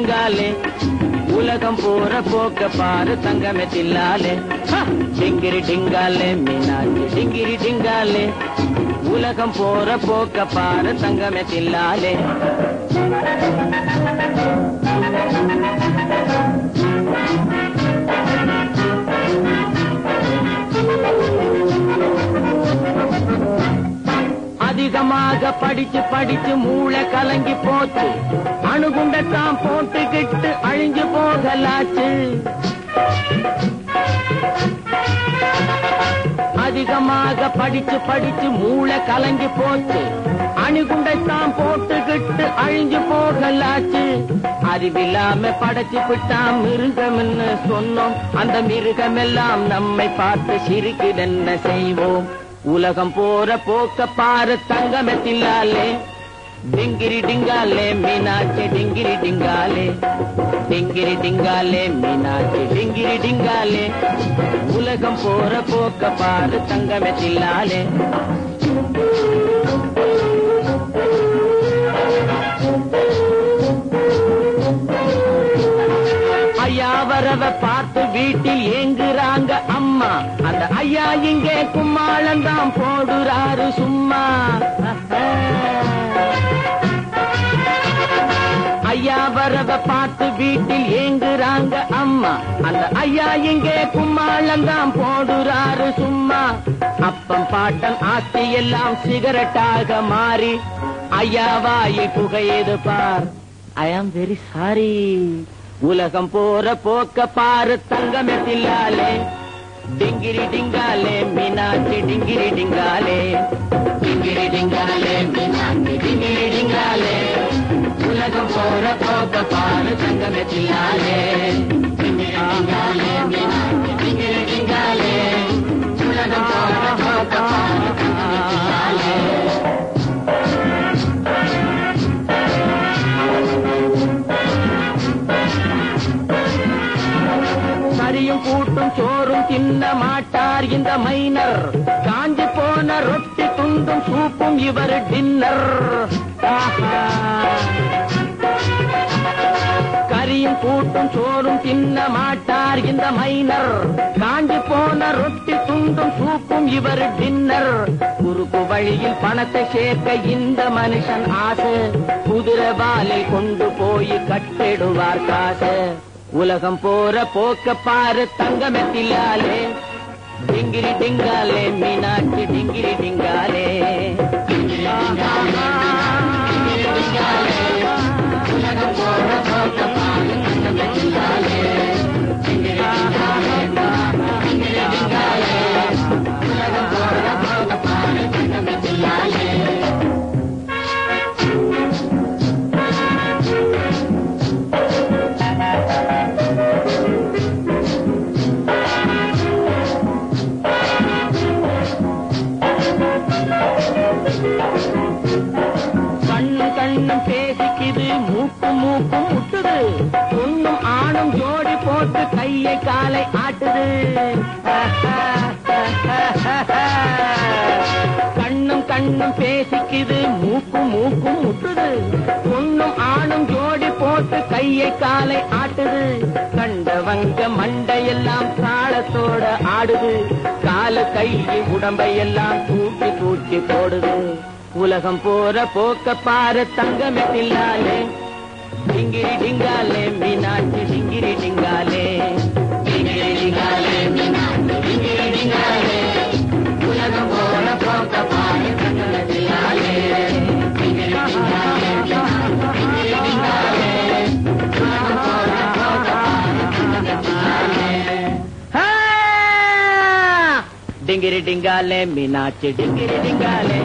டிங்காலே உலகம் போற போக்க பாரு தங்கமே தில்லாலே டிங்கிரி டிங்காலே மீனாட்சி டிங்கிரி டிங்காலே உலகம் போற போக்க பாரு தங்கமே தில்லாலே Thank you. படிச்சு படிச்சு மூளை கலங்கி போச்சு. அணுகுண்டத்தான் போட்டுக்கிட்டு அழிஞ்சு போகலாச்சு. அதிகமாக படிச்சு படிச்சு மூளை கலங்கி போச்சு. அணுகுண்டைத்தான் போட்டுக்கிட்டு அழிஞ்சு போகலாச்சு. அறிவில்லாம படைச்சு விட்டான் மிருகம்னு சொன்னோம்? அந்த மிருகம் எல்லாம் நம்மை பார்த்து சிரிக்குதென்ன செய்வோம்? உலகம் போற போக்க பாரு தங்கமே தில்லாலே டிங்கிரி டிங்காலே மீனாட்சி டிங்கிரி டிங்காலே. டிங்கிரி டிங்காலே மீனாட்சி டிங்கிரி டிங்காலே. உலகம் போற போக்க பாரு தங்கமே தில்லாலே ஐயா வரவ பார்த்து வீட்டில் ஏங்குறான். சும்மா. அந்த ஐயா இங்கே கும்மாளந்தான் போடுறாரு சும்மா. ஐயா வரவ பார்த்து வீட்டில் ஏங்குறாங்க அம்மா. அந்த ஐயா இங்கே கும்மாளந்தான் போடுறாரு சும்மா. அப்பம் பாட்டம் ஆஸ்தி எல்லாம் சிகரெட்டாக மாறி. ஐயா வாயை புகையது பார். ஐ ஆம் வெரி சாரி. உலகம் போற போக்க பாரு தங்கமே தில்லாலே டிங்கிரி டிங்காலே மீனாட்சி டிங்கிரி டிங்காலே. டிங்கிரி டிங்காலே மீனாட்சி டிங்கிரி டிங்காலே. உலகம் போற போக்க பாரு தங்கமெத்தில்லாலே டிங்கிரி டிங்காலே மீனாட்சி டிங்கிரி டிங்காலே. உலகம் போற போக்க பாரு சங்கமே தில்லாலே கூட்டும் சோறும் தின்ன மாட்டார் இந்த மைனர். காஞ்சி போன ரொட்டி துண்டும் சூப்பும் இவர் டின்னர். கரியும் கூட்டும் சோறும் தின்ன மாட்டார் இந்த மைனர். காஞ்சி போன ரொட்டி துண்டும் சூப்பும் இவர் டின்னர். குறுக்கு வழியில் பணத்தை சேர்க்க இந்த மனுஷன் ஆசை. குதிரை பாலில் கொண்டு போய் கட்டிடுவார் காசு. உலகம் போற போக்க பாரு தங்கமெத்திலாலே. டிங்கிரி டிங்காலே மீனாட்சி டிங்கிரி டிங்காலே. பேசிக்குது மூக்கும் முட்டுது. பொண்ணும் ஆணும் ஜோடி போட்டு கையை காலை ஆட்டுது. கண்ணும் கண்ணும் பேசிக்குது மூக்கு மூக்கும் முட்டுது. பொண்ணும் ஆணும் ஜோடி போட்டு கையை காலை ஆட்டுது. கண்டவங்க மண்டையெல்லாம் தாளத்தோட ஆடுது. கால கையை உடம்பையெல்லாம் தூக்கி தூக்கி போடுது. உலகம் போற போக்க பாரு தங்கமெத்தில்லாலே டிங்கிரி டிங்காலே மீனாட்சி டிங்கிரி டிங்காலே டிங்கிரி டிங்காலே மீனாட்சி டிங்கிரி டிங்காலே உலகம் போற போக்க பாரு தங்கமெத்தில்லாலே டிங்கிரி டிங்காலே மீனாட்சி டிங்கிரி டிங்காலே உலகம் போற போக்க பாரு தங்கமெத்தில்லாலே ஆ! டிங்கிரி டிங்காலே மீனாட்சி டிங்கிரி டிங்காலே